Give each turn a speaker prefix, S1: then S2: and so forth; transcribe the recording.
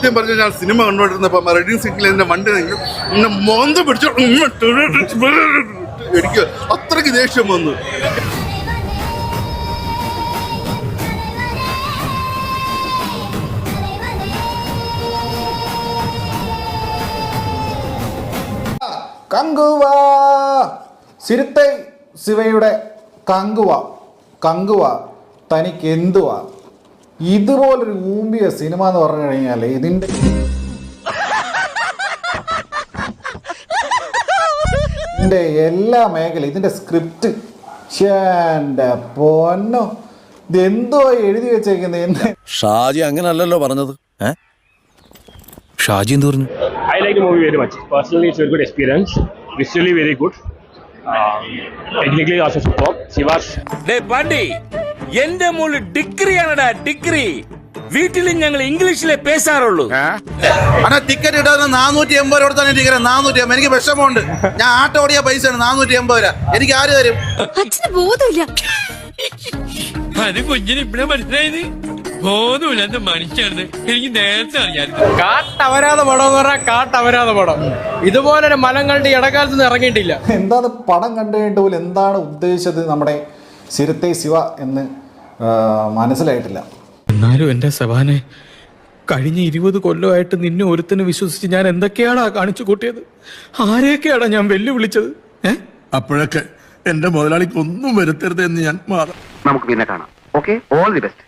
S1: സത്യം പറഞ്ഞു ഞാൻ സിനിമ കണ്ടുകൊണ്ടിരുന്നപ്പോൾ റെഡി സിറ്റിൽ എന്റെ വണ്ടി നിന്ന് മോന്ത പിടിച്ചു എനിക്ക് അത്രയ്ക്ക് ദേഷ്യം വന്നു.
S2: കങ്കുവ. സിരുത്തെ ശിവയുടെ കങ്കുവ. കങ്കുവ. തനിക്ക് എന്തുവാ ഇതുപോലൊരു ഊമ്പിയ സിനിമ എന്ന് പറഞ്ഞു കഴിഞ്ഞാൽ ഇതിന്റെ ഇതിന്റെ എല്ലാ മേഖല ഇതിന്റെ സ്ക്രിപ്റ്റ് എന്റെ പൊന്നോ. ഇതെന്തോ എഴുതി വെച്ചേക്കുന്നത് എന്ന്.
S3: ഷാജി അങ്ങനല്ലല്ലോ പറഞ്ഞത്. ഷാജി എന്ത് പറഞ്ഞു?
S4: I like movie very much personally it's very good experience good very good technically also super technically,
S5: ഡേ. പാണ്ടി എന്റെ മോൾ ഡിഗ്രിയാണടാ ഡിഗ്രി. വീട്ടിൽ ഞങ്ങൾ ഇംഗ്ലീഷിലെ പേശാറുള്ളൂ.
S6: അണ്ണാ ടിക്കറ്റ് ഇടാതെ നാനൂറ്റി എൺപത് രൂപ തന്നെ ടിക്കറ്റ് നാനൂറ്റി എൺപത് എനിക്ക് വിഷമമുണ്ട്. ഞാൻ ആട്ടോടിയ ഓടിയ ആണ് നാനൂറ്റി എൺപത് രൂപ. എനിക്ക് ആര് തരും?
S7: അച്ഛന് ബോധമില്ല.
S8: അത് കുഞ്ഞിന് ഇപ്പഴേ മനസ്സിലായത്? ബോധമില്ലാത്ത മനുഷ്യന്ന് എനിക്ക് നേരത്തെ അറിയാമായിരുന്നു.
S9: കാട്ടവരാത പടം എന്ന് പറഞ്ഞാൽ കാട്ടവരാത പടം. ഇതുപോലൊരു മലങ്ങളുടെ ഇടക്കാലത്ത് നിന്ന് ഇറങ്ങിയിട്ടില്ല.
S2: എന്താണ് പടം കണ്ടു കഴിഞ്ഞിട്ട് പോലും എന്താണ് ഉദ്ദേശിച്ചത് നമ്മുടെ സിരത്തെ ശിവ എന്ന്? മനസ്സിലായിട്ടില്ല.
S8: എന്നാലും എന്റെ സഭാനെ കഴിഞ്ഞ ഇരുപത് കൊല്ലമായിട്ട് നിന്നെ ഒരുത്തനെ വിശ്വസിച്ച് ഞാൻ എന്തൊക്കെയാടാ കാണിച്ചു കൂട്ടിയത്? ആരെയൊക്കെയാടാ ഞാൻ വെല്ലുവിളിച്ചത്? ഏ?
S10: അപ്പോഴൊക്കെ എന്റെ മുതലാളിക്ക് ഒന്നും വരുത്തരുത് എന്ന് ഞാൻ മാറാം
S11: നമുക്ക് പിന്നെ കാണാം. Okay all the best.